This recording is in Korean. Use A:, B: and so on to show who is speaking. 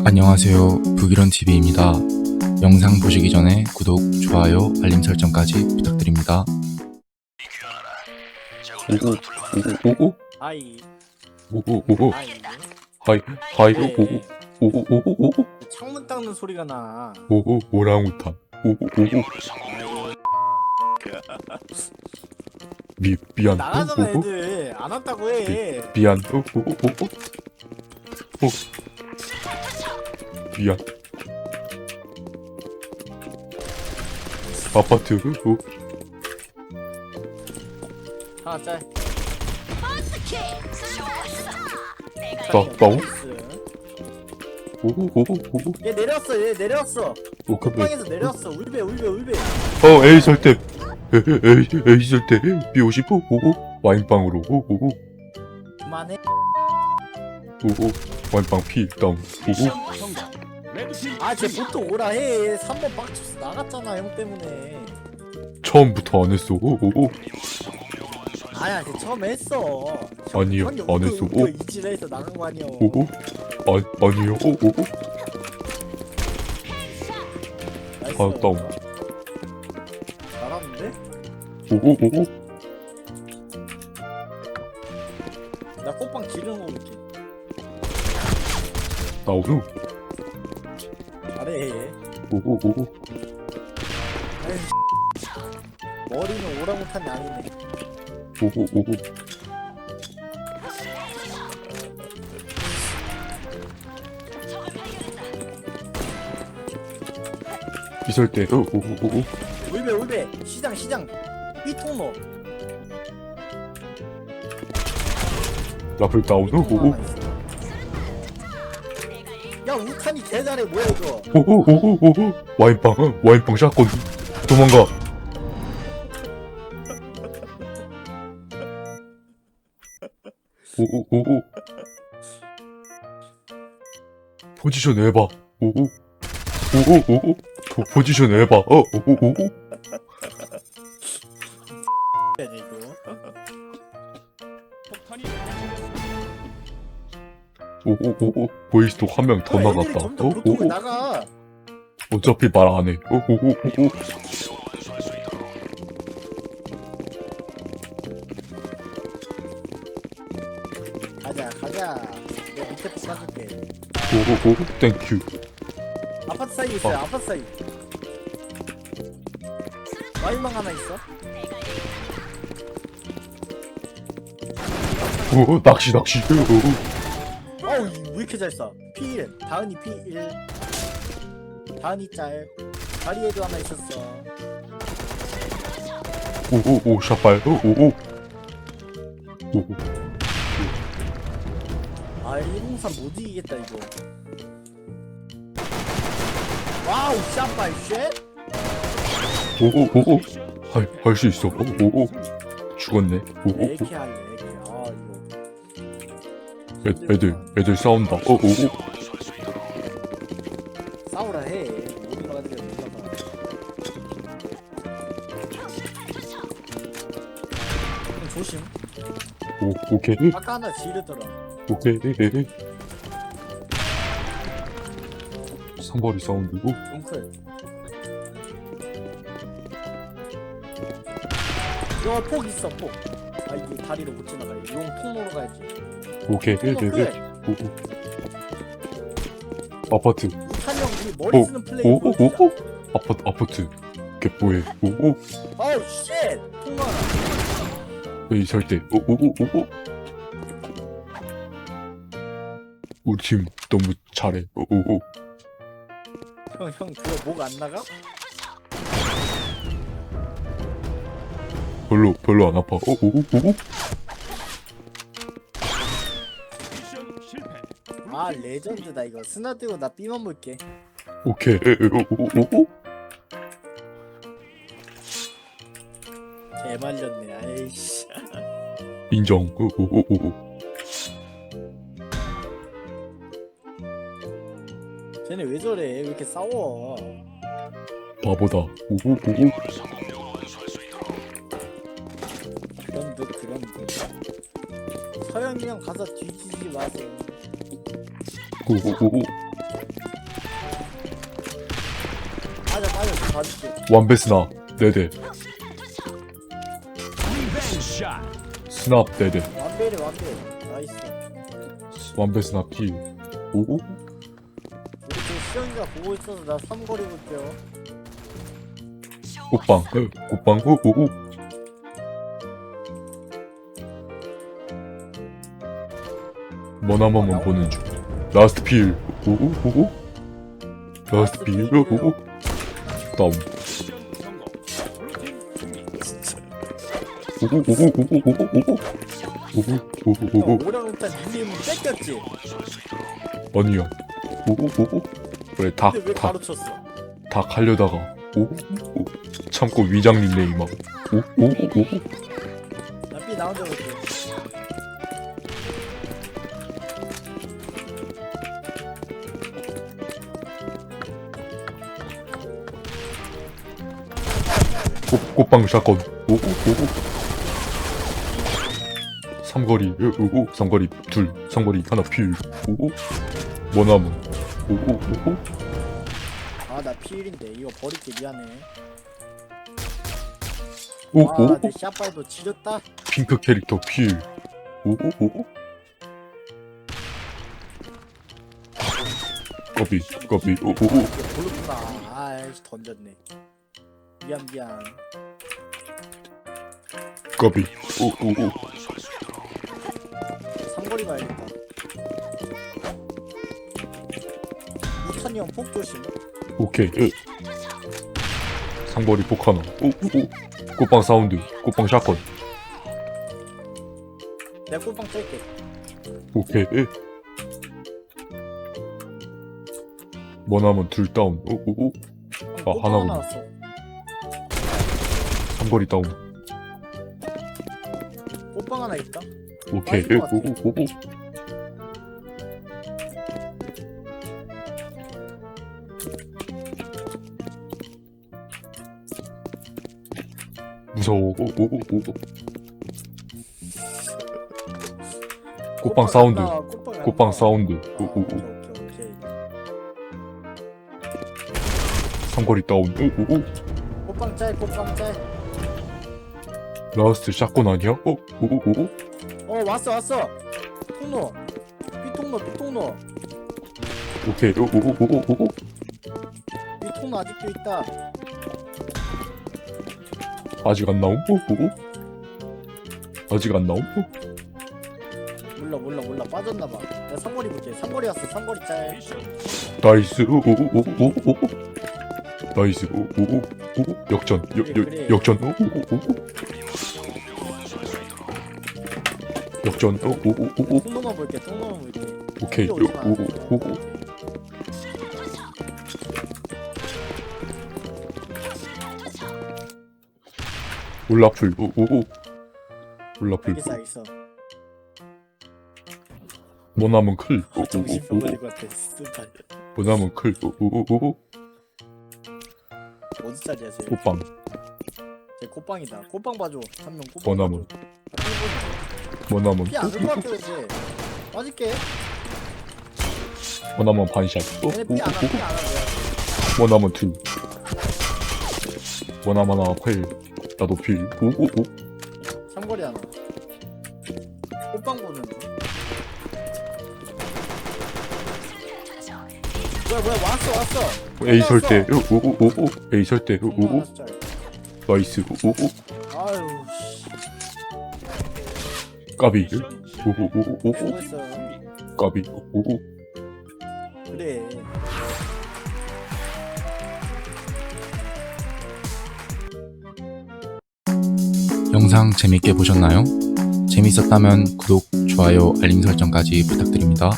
A: 안녕하세요. 북이런TV입니다. 영상 보시기 전에 구독, 좋아요, 알림 설정까지 부탁드립니다.
B: 오오 오오
C: 아이
B: 오오 오오
C: 아이
B: 하이 하이
C: 네.
B: 오오 오오 오오 오오
C: 창문 닦는 소리가 나
B: 오오 오랑우탄 오오 오오 미 미안
C: 나가잖아
B: 오오
C: 애들 안 왔다고 해
B: 미안 오오 오오 오 미안. 아파트 오
C: 하나 짤.
B: 나 나오
C: 나이스.
B: 오오 오오 오오
C: 얘 내렸어 얘
B: 오케이
C: 빵에서 내렸어. 울베 울베 울베.
B: 어 A 설때 A A 설때 B50 오오 와인빵으로. 오오
C: 그만해.
B: 오오. 와인빵 피 다운 오오
C: 아쟤 보통 오라 해. 3번 빡쳐서 나갔잖아 형 때문에.
B: 처음부터 안 했어. 오오
C: 아야 쟤 처음에 했어.
B: 아니요, 안 했어. 오.
C: 이지레에서 나간 거 아니야.
B: 오오. 아 아니요. 오오
C: 나이스.
B: 아, 다운.
C: 잘하는데?
B: 오오 오오.
C: 나 꽃빵 거 볼게.
B: 나오누
C: 잘해. 얘
B: 오오 오오.
C: 아이, 머리는 오랑우탄이 아니네.
B: 오오 오오. 있을 때. 오오 오오.
C: 울베 울베. 시장 시장. 삐통로.
B: 라플 다운우
C: 삐통로
B: 오오
C: 하나 있어. 야 우탄이 개 잘해 뭐야 이거
B: 오오 오오 오오 와인빵 와인빵 샷건. 도망가. 오오 오오 포지션 해봐 오오 오오 오오 포- 포지션 해봐 어 오오 오오
C: 야 이거
B: 오오 오오 보이스톡 한 명 더 나갔다
C: 점점
B: 어
C: 브루통을
B: 오오
C: 나가
B: 어차피 말 안해 어 오오 오오
C: 가자 가자 내가 밑에 폭 가줄게
B: 오오 오오 땡큐
C: 아파트 사이 있어요
B: 어.
C: 아파트 사이 와인방 하나 있어
B: 오 낚시 낚시 오
C: 어우 이왜 이렇게 잘 쏴? P1 다은이 P1 다은이 짤. 다리에도 하나 있었어.
B: 오오오 샷발. 오오오. 오오.
C: 아 103 못 이기겠다 이거. 와우 샷발 쉣.
B: 오오오오. 할수 있어. 오오오. 죽었네. 오오오.
C: AK 할래
B: 애, 애들 애들 싸운다. 오오오
C: 싸우라 해. 못 올라가지고 못 올라가 형 조심.
B: 오 오케이.
C: 아까 하나 지르더라.
B: 오케이. 상거리 사운드고?
C: 용클. 이거 폭 있어 폭 아 이게 다리로 못 지나가 용 통로로 가야지
B: 오케이.
C: 통로 플레이
B: 오오. 아파트.
C: 우탄 형 우리 머리 쓰는 플레이 보여주자.
B: 오오오 아파트 아파트. 개뽀해? 오오.
C: 아우 쉣!
B: 설때. 오오오오. 우리 팀 너무 잘해. 오오오.
C: 형, 형 그거 목 안 나가?
B: 별로 별로 안 아파. 오오오오
C: 아 레전드다 이거. 스나 뜨고 나 B만 볼게.
B: 오케이. 오오오오
C: 개말렸네 아이씨.
B: 인정. 오오오오
C: 쟤네 왜 저래? 왜 이렇게 싸워?
B: 바보다. 오오오오.
C: 그런 듯 그런 듯 서영이 형 가서 뒤지지 마세요.
B: 오오오오
C: 맞아 맞아 저 봐줄게.
B: 완배 스나 네대 스납 네대
C: 완배래 완배. 나이스.
B: 완배 스나 피 오오
C: 우리 시영이가 보고 있어서 나 삼거리 볼게요.
B: 꽃빵 꽃빵 오오. 머나먼만 보는 중 라스트 필 오고 오고 라스트 필 오고 다음 오고 오고 오고 오고 오고 오오오오오
C: 오랑 일단 님 뺏겼지?
B: 아니야 오오오오 그래
C: 근데 왜
B: 닭닭닭
C: 가로쳤어?
B: 하려다가 오오 참고 위장님 네임하고 오오오오 꽃, 꽃빵 샷건. 오오 오오. 삼거리 으, 오오. 삼거리 둘 삼거리 하나 필. 오오. 머나무 오오 오오.
C: 아나 피일인데. 이거 버릴게. 미안해.
B: 오오
C: 아내 샷발도 지렸다.
B: 핑크 캐릭터 필. 오오 오오. 거비 거비 오오
C: 이게 모르구나. 아이씨 던졌네 미안 미안.
B: 거비. 오오오.
C: 삼거리 가야겠다. 우탄이 형폭 조심.
B: 오케이 으. 상거리 폭 하나 오오오. 꽃빵 사운드 꽃빵 샷건.
C: 내가 꿀빵 짤게.
B: 오케이 으. 머나먼 둘 다운. 오오오. 아, 하나구나.
C: 하나 왔어
B: 상거리 다운.
C: 꽃빵 하나 있다.
B: 오케이.
C: 같아.
B: 오오오오. 무서워. 오오오오. 꽃빵 사운드.
C: 아니다. 꽃빵
B: 사운드.
C: 아,
B: 오오오
C: 오케이
B: 삼거리 다운. 오오오.
C: 꽃빵 짤 꽃빵 짤
B: 라스트 샷건 아니야? 어? 오오오오
C: 어 왔어 왔어 통로 삐통로 삐통로
B: 오케이 오오오오오
C: 삐통로 아직도 있다
B: 아직 안 나옴? 오오오 아직 안 나옴? 어?
C: 몰라 몰라 몰라 빠졌나봐 내가 삼거리 볼게 삼거리 왔어 삼거리 짤
B: 나이스 오오오오오오 나이스 오오오오 역전 역,
C: 그래,
B: 역,
C: 그래.
B: 역전 오오오오 역전 오오오 오 오
C: 통로만 볼게 통로만 볼게
B: 오케이
C: 여기 오지 마.
B: 오오 오오 올라풀 오 오오 올라풀
C: 알겠어 알겠어
B: 뭐남은 클
C: 정신
B: 오오오 오
C: 병원일 것 같아 스발
B: 뭐남은 클 오 오 오 오
C: 어디 짤이야 쟤?
B: 꽃빵
C: 쟤 꽃빵이다. 꽃빵 봐줘. 한명 꽃빵 봐줘.
B: 뭐남은
C: 피안줄것 같아 쟤 맞을게.
B: 뭐남은 반샷?
C: 얘네 피안하
B: 오오오오
C: 피안하
B: 뭐남은 둘 뭐남 하나 필 나도 필 오오오.
C: 삼거리 하나. 꽃빵 보는 거. 뭐야 뭐야 왔어 왔어.
B: A 설대 오오오오. A 설대 오오오.
C: 하 나.
B: 나이스 오오오
C: 아유 씨
B: 까비 오오오오오 까비 오오
C: 그래
A: 영상 재밌게 보셨나요? 재밌었다면 구독, 좋아요, 알림 설정까지 부탁드립니다.